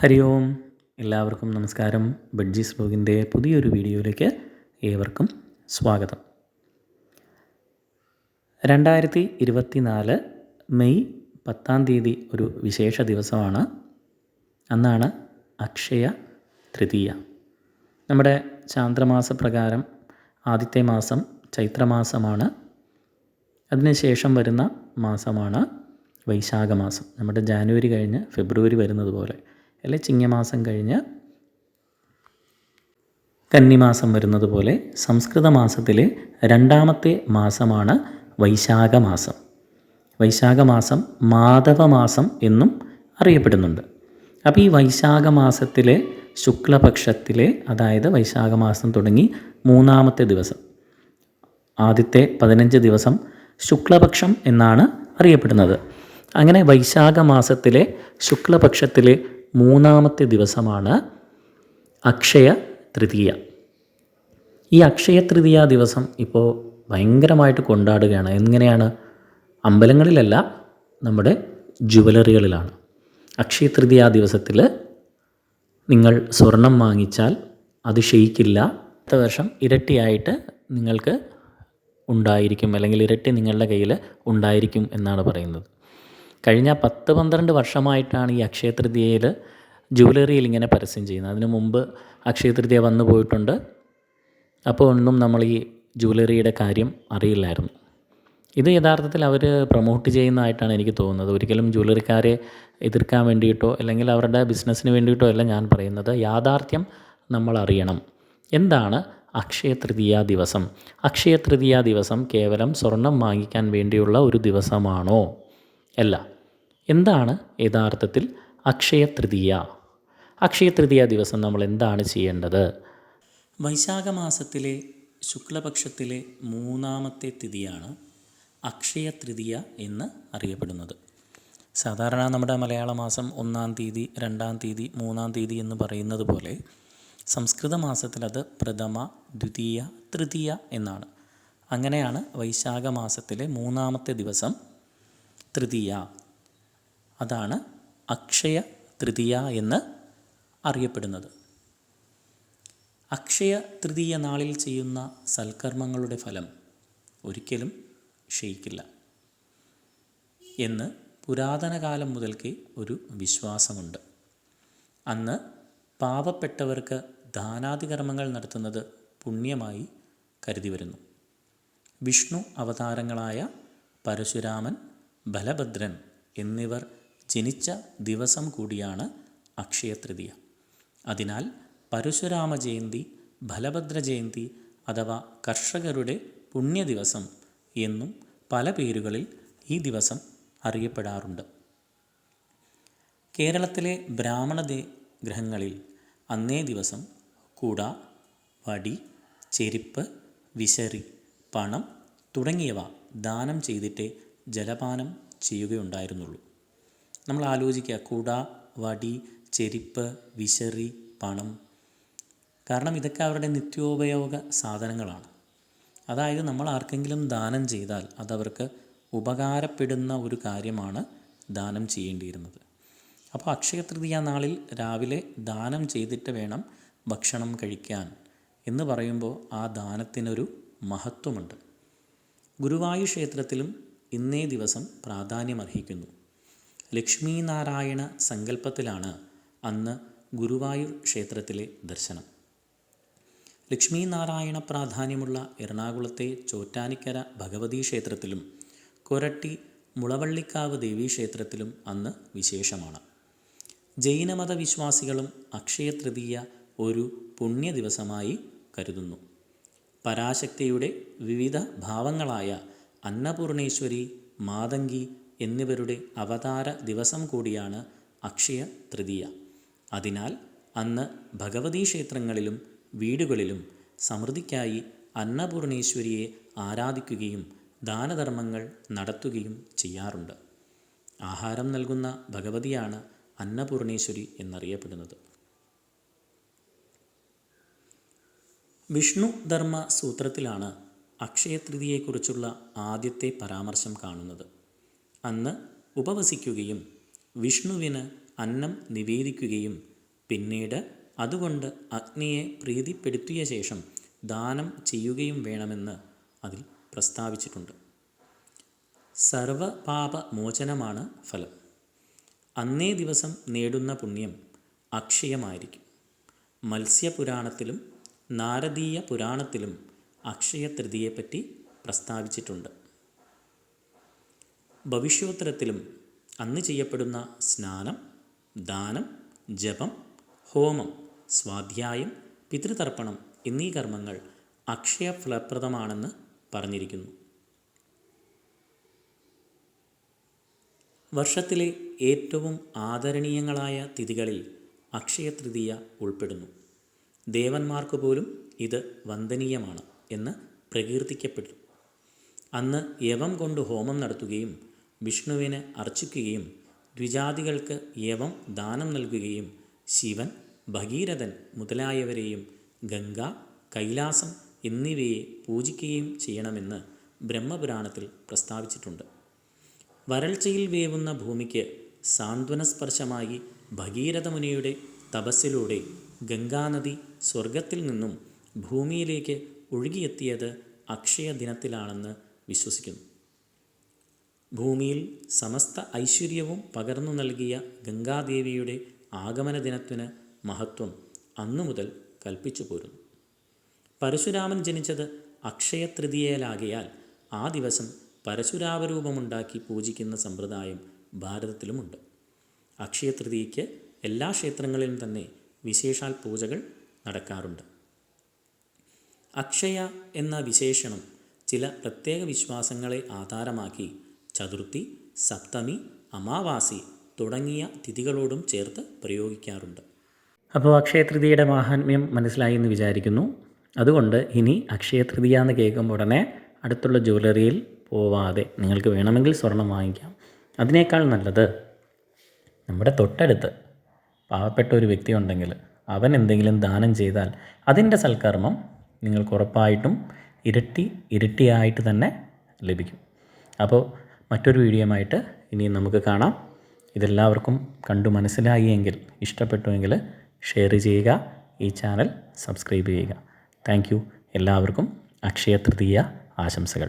ഹരി ഓം എല്ലാവർക്കും നമസ്കാരം. ബഡ്ജീസ് ബ്ലോഗിന്റെ പുതിയൊരു വീഡിയോയിലേക്ക് ഏവർക്കും സ്വാഗതം. രണ്ടായിരത്തി ഇരുപത്തി നാല് മെയ് പത്താം തീയതി ഒരു വിശേഷ ദിവസമാണ്. അന്നാണ് അക്ഷയ തൃതീയ. നമ്മുടെ ചാന്ദ്രമാസ പ്രകാരം ആദ്യത്തെ മാസം ചൈത്രമാസമാണ്. അതിനുശേഷം വരുന്ന മാസമാണ് വൈശാഖമാസം. നമ്മുടെ ജാനുവരി കഴിഞ്ഞ് ഫെബ്രുവരി വരുന്നത് പോലെ. അല്ലെ? ചിങ്ങമാസം കഴിഞ്ഞ് കന്നിമാസം വരുന്നത് പോലെ സംസ്കൃത മാസത്തിലെ രണ്ടാമത്തെ മാസമാണ് വൈശാഖ മാസം വൈശാഖ മാസം മാധവ മാസം എന്നും അറിയപ്പെടുന്നുണ്ട്. അപ്പോൾ ഈ വൈശാഖമാസത്തിലെ ശുക്ലപക്ഷത്തിലെ അതായത് വൈശാഖമാസം തുടങ്ങി മൂന്നാമത്തെ ദിവസം ആദ്യത്തെ പതിനഞ്ച് ദിവസം ശുക്ലപക്ഷം എന്നാണ് അറിയപ്പെടുന്നത്. അങ്ങനെ വൈശാഖമാസത്തിലെ ശുക്ലപക്ഷത്തിലെ മൂന്നാമത്തെ ദിവസമാണ് അക്ഷയ തൃതീയ. ഈ അക്ഷയ തൃതീയ ദിവസം ഇപ്പോൾ ഭയങ്കരമായിട്ട് കൊണ്ടാടുകയാണ്. എങ്ങനെയാണ്? അമ്പലങ്ങളിലല്ല നമ്മുടെ ജുവലറികളിലാണ്. അക്ഷയ തൃതീയ ദിവസത്തിൽ നിങ്ങൾ സ്വർണം വാങ്ങിച്ചാൽ അത് ക്ഷയിക്കില്ല. അടുത്ത വർഷം ഇരട്ടിയായിട്ട് നിങ്ങൾക്ക് ഉണ്ടായിരിക്കും അല്ലെങ്കിൽ ഇരട്ടി നിങ്ങളുടെ കയ്യിൽ ഉണ്ടായിരിക്കും എന്നാണ് പറയുന്നത്. കഴിഞ്ഞ പത്ത് പന്ത്രണ്ട് വർഷമായിട്ടാണ് ഈ അക്ഷയ തൃതീയയിൽ ജുവലറിയിൽ ഇങ്ങനെ പരസ്യം ചെയ്യുന്നത്. അതിനു മുമ്പ് അക്ഷയ തൃതീയ വന്നു പോയിട്ടുണ്ട്. അപ്പോൾ ഒന്നും നമ്മൾ ഈ ജുവലറിയുടെ കാര്യം അറിയില്ലായിരുന്നു. ഇത് യഥാർത്ഥത്തിൽ അവർ പ്രൊമോട്ട് ചെയ്യുന്നതായിട്ടാണ് എനിക്ക് തോന്നുന്നത്. ഒരിക്കലും ജുവലറിക്കാരെ എതിർക്കാൻ വേണ്ടിയിട്ടോ അല്ലെങ്കിൽ അവരുടെ ബിസിനസ്സിന് വേണ്ടിയിട്ടോ അല്ല ഞാൻ പറയുന്നത്. യാഥാർത്ഥ്യം നമ്മൾ അറിയണം. എന്താണ് അക്ഷയ തൃതീയ ദിവസം? അക്ഷയ തൃതീയ ദിവസം കേവലം സ്വർണം വാങ്ങിക്കാൻ വേണ്ടിയുള്ള ഒരു ദിവസമാണോ? അല്ല. എന്താണ് യഥാർത്ഥത്തിൽ അക്ഷയ തൃതീയ അക്ഷയ തൃതീയ ദിവസം നമ്മൾ എന്താണ് ചെയ്യേണ്ടത്? വൈശാഖ മാസത്തിലെ ശുക്ലപക്ഷത്തിലെ മൂന്നാമത്തെ തിഥിയാണ് അക്ഷയ തൃതീയ എന്ന് അറിയപ്പെടുന്നത്. സാധാരണ നമ്മുടെ മലയാള മാസം ഒന്നാം തീയതി രണ്ടാം തീയതി മൂന്നാം തീയതി എന്ന് പറയുന്നത് പോലെ സംസ്കൃത മാസത്തിൽ അത് പ്രഥമ ദ്വിതീയ തൃതീയ എന്നാണ്. അങ്ങനെയാണ് വൈശാഖ മാസത്തിലെ മൂന്നാമത്തെ ദിവസം തൃതീയ. അതാണ് അക്ഷയ തൃതീയ എന്ന് അറിയപ്പെടുന്നത്. അക്ഷയ തൃതീയ നാളിൽ ചെയ്യുന്ന സൽക്കർമ്മങ്ങളുടെ ഫലം ഒരിക്കലും ക്ഷയിക്കില്ല എന്ന് പുരാതന കാലം മുതൽക്കേ ഒരു വിശ്വാസമുണ്ട്. അന്ന് പാവപ്പെട്ടവർക്ക് ദാനാദികർമ്മങ്ങൾ നടത്തുന്നത് പുണ്യമായി കരുതി വരുന്നു. വിഷ്ണു അവതാരങ്ങളായ പരശുരാമൻ ബലഭദ്രൻ എന്നിവർ ജനിച്ച ദിവസം കൂടിയാണ് അക്ഷയതൃതീയ. അതിനാൽ പരശുരാമ ജയന്തി ബലഭദ്ര ജയന്തി അഥവാ കർഷകരുടെ പുണ്യ ദിവസം എന്നും പല പേരുകളിൽ ഈ ദിവസം അറിയപ്പെടാറുണ്ട്. കേരളത്തിലെ ബ്രാഹ്മണ ഗ്രഹങ്ങളിൽ അന്നേ ദിവസം കുട വടി ചെരുപ്പ് വിശറി പണം തുടങ്ങിയവ ദാനം ചെയ്തിട്ടേ ജലപാനം ചെയ്യുകയുണ്ടായിരുന്നുള്ളൂ. നമ്മൾ ആലോചിക്കുക. കുട വടി ചെരിപ്പ് വിശറി പണം. കാരണം ഇതൊക്കെ അവരുടെ നിത്യോപയോഗ സാധനങ്ങളാണ്. അതായത് നമ്മൾ ആർക്കെങ്കിലും ദാനം ചെയ്താൽ അതവർക്ക് ഉപകാരപ്പെടുന്ന ഒരു കാര്യമാണ് ദാനം ചെയ്യേണ്ടിയിരുന്നത്. അപ്പോൾ അക്ഷയതൃതീയ നാളിൽ രാവിലെ ദാനം ചെയ്തിട്ട് വേണം ഭക്ഷണം കഴിക്കാൻ എന്ന് പറയുമ്പോൾ ആ ദാനത്തിനൊരു മഹത്വമുണ്ട്. ഗുരുവായൂർ ക്ഷേത്രത്തിലും ഇന്നേ ദിവസം പ്രാധാന്യമർഹിക്കുന്നു. ലക്ഷ്മി നാരായണ സങ്കല്പത്തിലാണ് അന്ന് ഗുരുവായൂർ ക്ഷേത്രത്തിലെ ദർശനം. ലക്ഷ്മീനാരായണ പ്രാധാന്യമുള്ള എറണാകുളത്തെ ചോറ്റാനിക്കര ഭഗവതി ക്ഷേത്രത്തിലും കൊരട്ടി മുളവള്ളിക്കാവ് ദേവീ ക്ഷേത്രത്തിലും അന്ന് വിശേഷമാണ്. ജൈനമത വിശ്വാസികളും അക്ഷയ തൃതീയ ഒരു പുണ്യ ദിവസമായി കരുതുന്നു. പരാശക്തിയുടെ വിവിധ ഭാവങ്ങളായ അന്നപൂർണേശ്വരി മാതങ്കി എന്നിവരുടെ അവതാര ദിവസം കൂടിയാണ് അക്ഷയ തൃതീയ. അതിനാൽ അന്ന് ഭഗവതീ ക്ഷേത്രങ്ങളിലും വീടുകളിലും സമൃദ്ധിക്കായി അന്നപൂർണേശ്വരിയെ ആരാധിക്കുകയും ദാനധർമ്മങ്ങൾ നടത്തുകയും ചെയ്യാറുണ്ട്. ആഹാരം നൽകുന്ന ഭഗവതിയാണ് അന്നപൂർണേശ്വരി എന്നറിയപ്പെടുന്നത്. വിഷ്ണു ധർമ്മ സൂത്രത്തിലാണ് അക്ഷയതൃതിയെക്കുറിച്ചുള്ള ആദ്യത്തെ പരാമർശം കാണുന്നത്. അന്ന് ഉപവസിക്കുകയും വിഷ്ണുവിന് അന്നം നിവേദിക്കുകയും പിന്നീട് അതുകൊണ്ട് അഗ്നിയെ പ്രീതിപ്പെടുത്തിയ ശേഷം ദാനം ചെയ്യുകയും വേണമെന്ന് അതിൽ പ്രസ്താവിച്ചിട്ടുണ്ട്. സർവപാപമോചനമാണ് ഫലം. അന്നേ ദിവസം നേടുന്ന പുണ്യം അക്ഷയമായിരിക്കും. മത്സ്യപുരാണത്തിലും നാരദീയ പുരാണത്തിലും അക്ഷയ തൃതിയെപ്പറ്റി പ്രസ്താവിച്ചിട്ടുണ്ട്. ഭവിഷ്യോത്തരത്തിലും അന്ന് ചെയ്യപ്പെടുന്ന സ്നാനം ദാനം ജപം ഹോമം സ്വാധ്യായം പിതൃതർപ്പണം എന്നീ കർമ്മങ്ങൾ അക്ഷയഫലപ്രദമാണെന്ന് പറഞ്ഞിരിക്കുന്നു. വർഷത്തിലെ ഏറ്റവും ആദരണീയങ്ങളായ തിഥികളിൽ അക്ഷയതൃതീയ ഉൾപ്പെടുന്നു. ദേവന്മാർക്ക് പോലും ഇത് വന്ദനീയമാണ് എന്ന് പ്രകീർത്തിക്കപ്പെട്ടു. അന്ന് യവം കൊണ്ട് ഹോമം നടത്തുകയും വിഷ്ണുവിനെ അർച്ചിക്കുകയും ദ്വിജാതികൾക്ക് യവം ദാനം നൽകുകയും ശിവൻ ഭഗീരഥൻ മുതലായവരെയും ഗംഗ കൈലാസം എന്നിവയെ പൂജിക്കുകയും ചെയ്യണമെന്ന് ബ്രഹ്മപുരാണത്തിൽ പ്രസ്താവിച്ചിട്ടുണ്ട്. വരൾച്ചയിൽ വേവുന്ന ഭൂമിക്ക് സാന്ത്വനസ്പർശമായി ഭഗീരഥ മുനിയുടെ തപസ്സിലൂടെ ഗംഗാനദി സ്വർഗത്തിൽ നിന്നും ഭൂമിയിലേക്ക് ഒഴുകിയെത്തിയത് അക്ഷയ ദിനത്തിലാണെന്ന് വിശ്വസിക്കുന്നു. ഭൂമിയിൽ സമസ്ത ഐശ്വര്യവും പകർന്നു നൽകിയ ഗംഗാദേവിയുടെ ആഗമന ദിനത്തിന് മഹത്വം അന്നു മുതൽ കൽപ്പിച്ചു പോരുന്നു. പരശുരാമൻ ജനിച്ചത് അക്ഷയതൃതീയയിലാകയാൽ ആ ദിവസം പരശുരാമരൂപമുണ്ടാക്കി പൂജിക്കുന്ന സമ്പ്രദായം ഭാരതത്തിലുമുണ്ട്. അക്ഷയതൃതീയയ്ക്ക് എല്ലാ ക്ഷേത്രങ്ങളിലും തന്നെ വിശേഷാൽ പൂജകൾ നടക്കാറുണ്ട്. അക്ഷയ എന്ന വിശേഷണം ചില പ്രത്യേക വിശ്വാസങ്ങളെ ആധാരമാക്കി ചതുർത്ഥി സപ്തമി അമാവാസി തുടങ്ങിയ തിഥികളോടും ചേർത്ത് പ്രയോഗിക്കാറുണ്ട്. അപ്പോൾ അക്ഷയതൃതിയുടെ മാഹാത്മ്യം മനസ്സിലായി എന്ന് വിചാരിക്കുന്നു. അതുകൊണ്ട് ഇനി അക്ഷയതൃതിയ എന്ന് കേൾക്കുമ്പോൾ ഉടനെ അടുത്തുള്ള ജ്വല്ലറിയിൽ പോവാതെ നിങ്ങൾക്ക് വേണമെങ്കിൽ സ്വർണം വാങ്ങിക്കാം. അതിനേക്കാൾ നല്ലത് നമ്മുടെ തൊട്ടടുത്ത് പാവപ്പെട്ട ഒരു വ്യക്തി ഉണ്ടെങ്കിൽ അവൻ എന്തെങ്കിലും ദാനം ചെയ്താൽ അതിന്റെ സൽക്കർമ്മം നിങ്ങൾക്ക് ഉറപ്പായിട്ടും ഇരട്ടി ഇരട്ടിയായിട്ട് തന്നെ ലഭിക്കും. അപ്പോൾ മറ്റൊരു വീഡിയോയുമായിട്ട് ഇനിയും നമുക്ക് കാണാം. ഇതെല്ലാവർക്കും കണ്ടു മനസ്സിലായി എങ്കിൽ ഇഷ്ടപ്പെട്ടുവെങ്കിൽ ഷെയർ ചെയ്യുക ഈ ചാനൽ സബ്സ്ക്രൈബ് ചെയ്യുക. താങ്ക് എല്ലാവർക്കും അക്ഷയ തൃതീയ ആശംസകൾ.